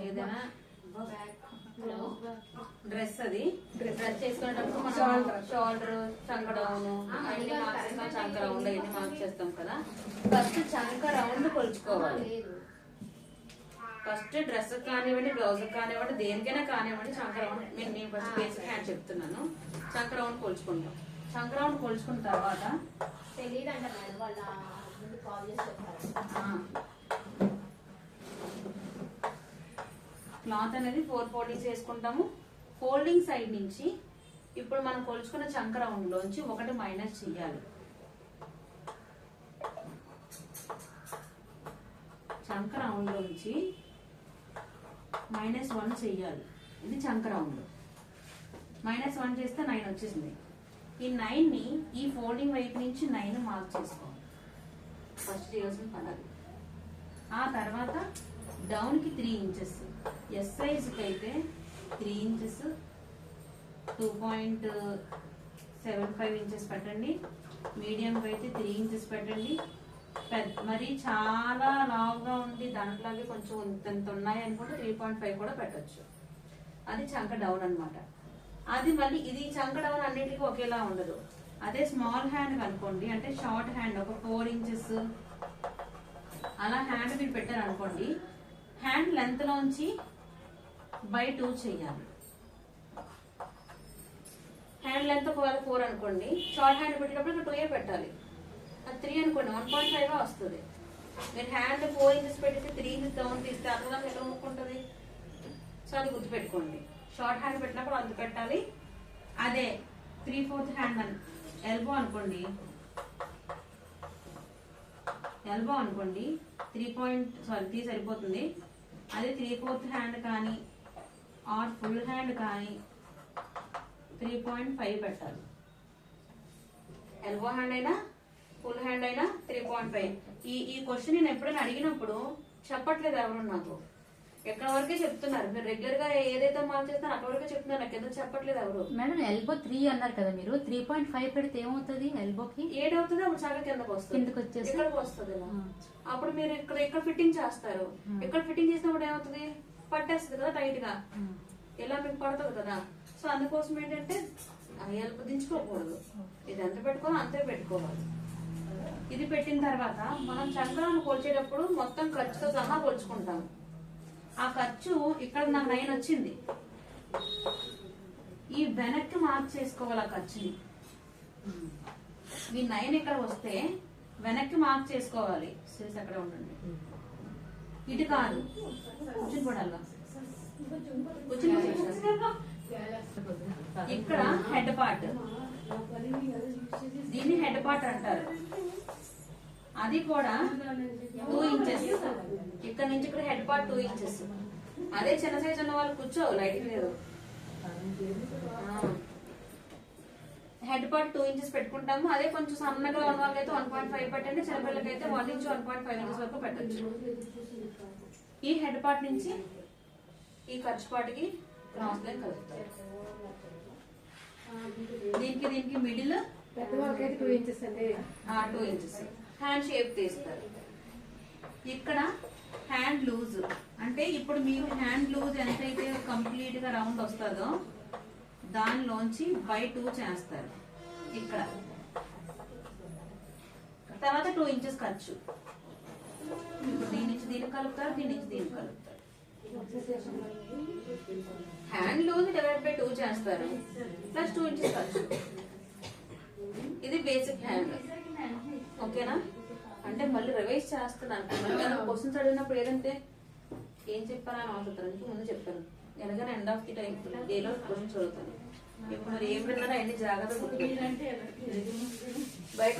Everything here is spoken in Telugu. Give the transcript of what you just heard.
ఏదైనా డ్రెస్ అది? డ్రెస్ చేసుకునేటప్పుడు మనం షోల్డర్. చంక డౌన్ అన్ని మార్క్స్ చంక రౌండ్ అన్ని మార్క్ చేస్తాం కదా. ఫస్ట్ చంక రౌండ్ కొలుచుకోవాలి. ఫస్ట్ డ్రెస్ కానివ్వండి బ్లౌజ్ కానివ్వండి దేనికైనా కానివ్వండి చంక రౌండ్. నేను నేను ఫస్ట్ బేసిక్ హ్యాండ్ చెప్తున్నాను. చంక రౌండ్ కొలుచుకుంటాం. చంక రౌండ్ కొలుచుకున్న తర్వాత తెలియదంట మేడం వాళ్ళ ముందు కాల్ చేసి చెప్పారు ఆ, క్లాత్ అనేది ఫోర్ ఫోల్డింగ్స్ వేసుకుంటాము. ఫోల్డింగ్ సైడ్ నుంచి ఇప్పుడు మనం కొలుచుకున్న చంక రౌండ్ లోంచి ఒకటి మైనస్ చెయ్యాలి చంక రౌండ్ లోంచి మైనస్ వన్ చెయ్యాలి ఇది చంక రౌండ్. మైనస్ వన్ చేస్తే నైన్ వచ్చేసింది. ఈ నైన్ని ఈ ఫోల్డింగ్ వైపు నుంచి నైన్ మార్క్ చేసుకోవాలి. ఫస్ట్ చేయాల్సిన పడాలి. ఆ తర్వాత డౌన్కి త్రీ ఇంచెస్ ఎస్ సైజ్కి అయితే three inches two point seven five inches పెట్టండి. మీడియంకి అయితే త్రీ ఇంచెస్ పెట్టండి. పెద్ద మరి చాలా లావుగా ఉంది. దాంట్లోకి కొంచెం ఇంత ఉన్నాయి అనుకుంటే త్రీ పాయింట్ ఫైవ్ కూడా పెట్టచ్చు. అది చంక డౌన్ అన్నమాట. అది మళ్ళీ ఇది చంక డౌన్ అన్నిటికీ ఒకేలా ఉండదు. అదే స్మాల్ హ్యాండ్ అనుకోండి అంటే షార్ట్ హ్యాండ్ ఒక ఫోర్ ఇంచెస్ అలా హ్యాండ్ మీరు పెట్టారు అనుకోండి హ్యాండ్ లెంత్ లోంచి బై టూ చెయ్యాలి. హ్యాండ్ లెంత్ ఒకవేళ ఫోర్ అనుకోండి షార్ట్ హ్యాండ్ పెట్టేటప్పుడు టూ ఏ పెట్టాలి. అది త్రీ అనుకోండి వన్ పాయింట్ ఫైవ్ వస్తుంది. మీరు హ్యాండ్ ఫోర్ ఇంచెస్ పెట్టేసి త్రీ ఇంచెస్ డౌన్ తీస్తే అందులో ఎలా ముక్కుంటుంది సో అది గుర్తుపెట్టుకోండి. షార్ట్ హ్యాండ్ పెట్టినప్పుడు అంత పెట్టాలి. అదే త్రీ ఫోర్త్ హ్యాండ్ అని ఎల్బో అనుకోండి ఎల్బో అనుకోండి. త్రీ పాయింట్ సారీ త్రీ సరిపోతుంది. అదే త్రీ ఫోర్త్ హ్యాండ్ కానీ ఆర్ ఫుల్ హ్యాండ్ కానీ త్రీ పాయింట్ ఫైవ్ పెట్టాలి. ఎల్బో హ్యాండ్ అయినా ఫుల్ హ్యాండ్ అయినా త్రీ పాయింట్ ఫైవ్ ఈ ఈ క్వశ్చన్ నేను ఎప్పుడైనా అడిగినప్పుడు చెప్పట్లేదు ఎవరు నాకు. ఎక్కడ వరకే చెప్తున్నారు. మీరు రెగ్యులర్గా ఏదైతే మార్క్ చేస్తారో అక్కడ వరకే చెప్తున్నారు. నాకు ఎందుకు చెప్పట్లేదు ఎవరు? మేడం ఎల్బో త్రీ అన్నారు కదా మీరు. త్రీ పాయింట్ ఫైవ్ పెడితే ఏమవుతుంది ఎల్బోకి ఏడవుతుంది అప్పుడు సగం కిందకు వస్తుంది. కిందకు వచ్చేసి? ఇక్కడికి వస్తుంది ఇలా. అప్పుడు మీరు ఇక్కడ ఇక్కడ ఫిట్టింగ్ చేస్తారు. ఇక్కడ ఫిట్టింగ్ చేసినప్పుడు ఏమవుతుంది? పట్టేస్తుంది కదా టైట్గా. ఇలా మీకు పడుతుంది కదా. సో అందుకోసం ఏంటంటే ఎలుపు దించుకోకూడదు. ఇది ఎంత పెట్టుకోవాలో అంతే పెట్టుకోవాలి. ఇది పెట్టిన తర్వాత మనం చంద్రాన్ని కొలిచేటప్పుడు మొత్తం ఖర్చుతో సహా కొలుచుకుంటాం. ఆ ఖర్చు ఇక్కడ నాకు నైన్ వచ్చింది. ఈ వెనక్కి మార్క్ చేసుకోవాలి ఆ ఖర్చుని. మీ నైన్ ఇక్కడ వస్తే వెనక్కి మార్క్ చేసుకోవాలి. సిల్స్ అక్కడ ఉండండి. ఇటు కాదు. కూర్చుని పడాలి? ఇక్కడ హెడ్ పార్ట్ దీన్ని హెడ్ పార్ట్ అంటారు. అది కూడా టూ ఇంచెస్ ఇక్కడ నుంచి ఇక్కడ హెడ్ పార్ట్ టూ ఇంచెస్ అదే చిన్న సైజ్ ఉన్న వాళ్ళు కూర్చో లైటింగ్ లేదు. హెడ్ పార్ట్ టూ ఇంచెస్ పెట్టుకుంటాము. అదే కొంచెం సన్నగా ఉన్న వాళ్ళకైతే వన్ పాయింట్ ఫైవ్ పెట్టండి. చిన్నపిల్లలకి అయితే one inch one point five inches వరకు పెట్టచ్చు. ఈ హెడ్ పార్ట్ నుంచి ఈ ఖర్చు పాటికి క్రాస్ లైన్ కలుపుతారు దీనికి దీనికి మిడిల్ టూ ఇంచెస్ అండి. టూ ఇంచెస్ హ్యాండ్ షేప్ తీస్తారు. ఇక్కడ హ్యాండ్ లూజ్ అంటే ఇప్పుడు మీరు హ్యాండ్ లూజ్ ఎంతైతే కంప్లీట్గా రౌండ్ వస్తుందో దానిలోంచి బై టూ చేస్తారు. ఇక్కడ. తర్వాత టూ ఇంచెస్ ఖర్చు. ఇప్పుడు దీని నుంచి దీనికి కలుపుతారు దీని నుంచి దీనికి కలుపుతారు. Hand loose divide by two చేస్తారు. ప్లస్ టూ ఇంచెస్ ఖర్చు. ఇది బేసిక్ హ్యాండ్ ఓకేనా? అంటే మళ్ళీ రివైజ్ చేస్తున్నాను. క్వశ్చన్స్ అడిగినప్పుడు ఏదంటే ఏం చెప్పారా అని అవసరం ముందు చెప్పాను. ఎలాగైనా ఎండ్ ఆఫ్ ది టైం డేలో క్వశ్చన్స్ చదువుతాను. ఇప్పుడు మరి ఏం విన్నారో అన్ని జాగ్రత్తగా. బయట